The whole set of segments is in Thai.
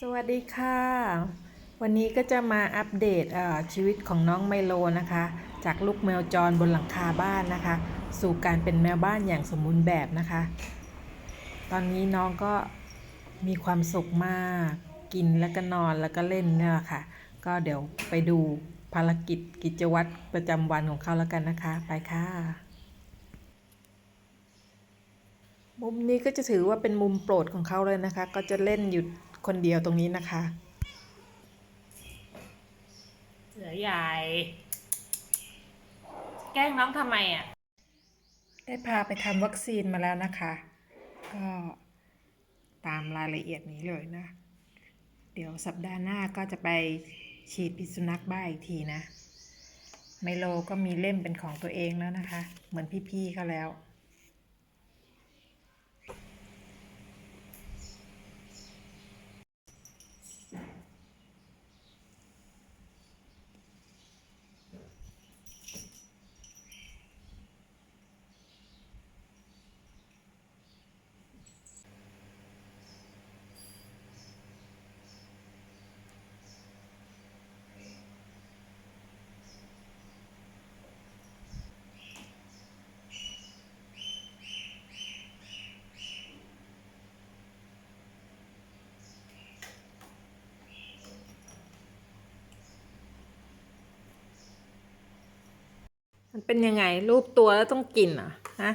สวัสดีค่ะ วันนี้ก็จะมาอัปเดตชีวิตของน้องไมโลนะคะ จากลูกแมวจรบนหลังคาบ้านนะคะ สู่การเป็นแมวบ้านอย่างสมบูรณ์แบบนะคะ ตอนนี้น้องก็มีความสุขมาก กินแล้วก็นอนแล้วก็เล่นเนี่ยแหละค่ะ ก็เดี๋ยวไปดูภารกิจกิจวัตรประจำวันของเขาแล้วกันนะคะ ไปค่ะมุมนี้ก็จะถือว่าเป็นมุมโปรดของเขาเลยนะคะ ก็จะเล่นอยู่ คนเดียวตรงนี้นะคะ เสือใหญ่ แกล้งน้องทำไมอะ ได้พาไปทำวัคซีนมาแล้วนะคะ ก็ตามรายละเอียดนี้เลยนะ เดี๋ยวสัปดาห์หน้าก็จะไปฉีดพิษสุนัขบ้าอีกทีนะ ไมโลก็มีเล่มเป็นของตัวเองแล้วนะคะ เหมือนพี่ๆเขาแล้ว มันเป็นยังไง รูปตัวแล้วต้องกินอะฮะ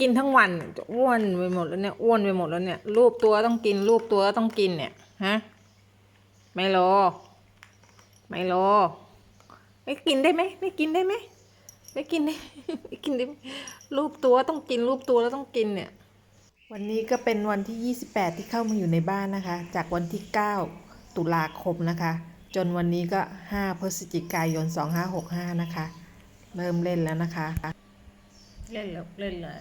กินทั้งวันจะอ้วนไปหมดแล้วเนี่ยอ้วนไปหมดแล้วเนี่ย รูปตัวต้องกิน รูปตัวต้องกินเนี่ยฮะไม่โลไม่โลไม่กินได้ไหมไม่กินได้ไหมไม่กินได้ไม่กินได้รูปตัวต้องกิน รูปตัวแล้วต้องกินเนี่ย วันนี้ก็เป็นวันที่ 28 ที่เข้ามาอยู่ในบ้านนะคะ จากวันที่ 9 ตุลาคมนะคะ จนวันนี้ก็ 5 พฤศจิกายน 2565 นะคะ เริ่มเล่นแล้วนะคะ เล่นเลยเล่นเลย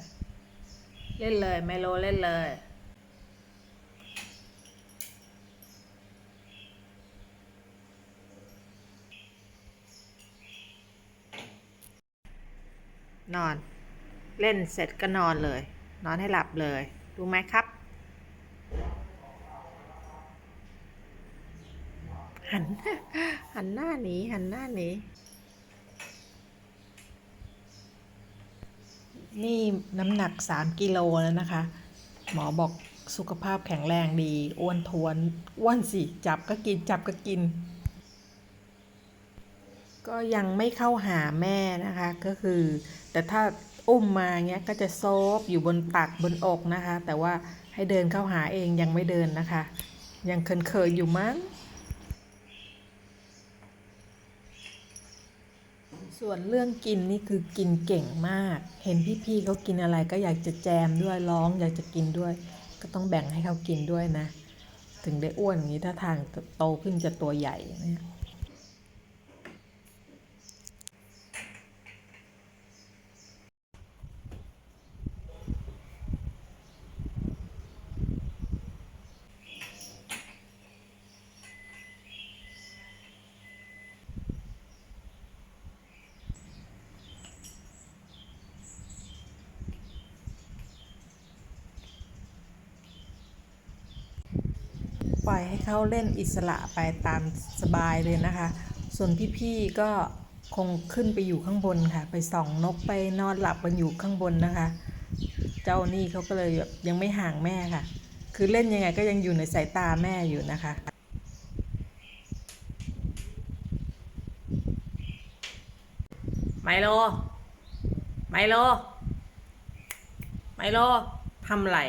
เล่นเลยไมโลเล่นเลย นอน เล่นเสร็จก็นอนเลย นอนให้หลับเลยรู้ไหมครับ หันหันหน้าหนีหันหน้าหนี นี่น้ำหนัก 3 กิโลแล้วนะคะ หมอบอกสุขภาพแข็งแรงดีอ้วนทวนอ้วนสิจับก็กินจับก็กิน ก็ยังไม่เข้าหาแม่นะคะก็คือ แต่ถ้าอุ้มมาเงี้ยก็จะโซบอยู่บนตักบนอกนะคะ แต่ว่าให้เดินเข้าหาเองยังไม่เดินนะคะ ยังเขินๆอยู่มั้ง ส่วนเรื่องกินนี่คือกินเก่งมาก เห็นพี่ๆเขากินอะไรก็อยากจะแจมด้วยร้องอยากจะกินด้วย ก็ต้องแบ่งให้เขากินด้วยนะ ถึงได้อ้วนอย่างนี้ถ้าทางโตขึ้นจะตัวใหญ่เนี่ย ปล่อยให้เขาเล่นอิสระไปตามสบายเลยนะคะ ส่วนพี่ๆก็คงขึ้นไปอยู่ข้างบนค่ะ ไปส่องนกไปนอนหลับกันอยู่ข้างบนนะคะ เจ้านี่เขาก็เลยแบบยังไม่ห่างแม่ค่ะ คือเล่นยังไงก็ยังอยู่ในสายตาแม่อยู่นะคะไมโล ไมโล ไมโลทำไร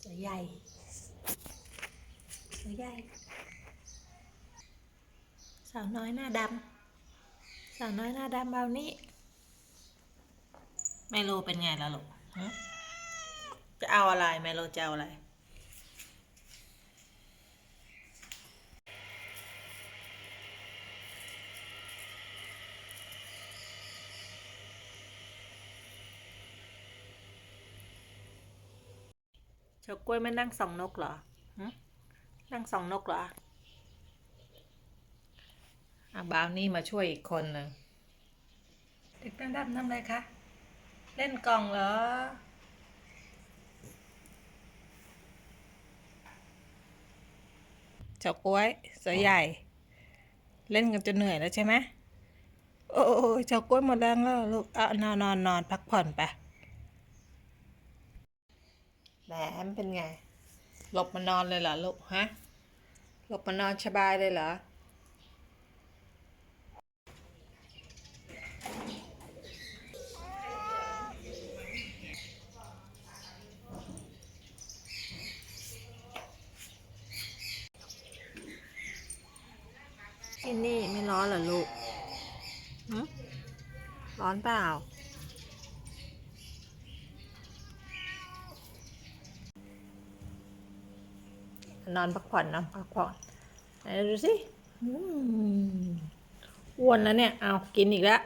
พ สือ ใหญ่เสือใหญ่ สาวน้อยหน้าดำสาวน้อยหน้าดำเบานี้ไมโลเป็นไงแล้วลูกจะเอาอะไรไมโลจะเอาอะไร ฉากล้วยไม่นั่งส่องนกเหรอหึนั่งส่องนกเหรออะบาวนี่มาช่วยอีกคนหนึ่งเด็กนั่งดำทำอะไรคะ เล่นกล่องเหรอเฉากล้วยเสือใหญ่ เล่นกันจนเหนื่อยแล้วใช่ไหมโอ้ยเฉากล้วยหมดแรงแล้วลูกเอานอนนอนนอนพักผ่อนไป แหมเป็นไง หลบมานอนเลยเหรอลูกฮะ หลบมานอนสบายเลยเหรอที่นี่ไม่ร้อนเหรอลูกหึร้อนเปล่า นอนพักผ่อนนะพักผ่อนไหนดูสิอืมอ้วนแล้วเนี่ย เอากินอีกแล้ว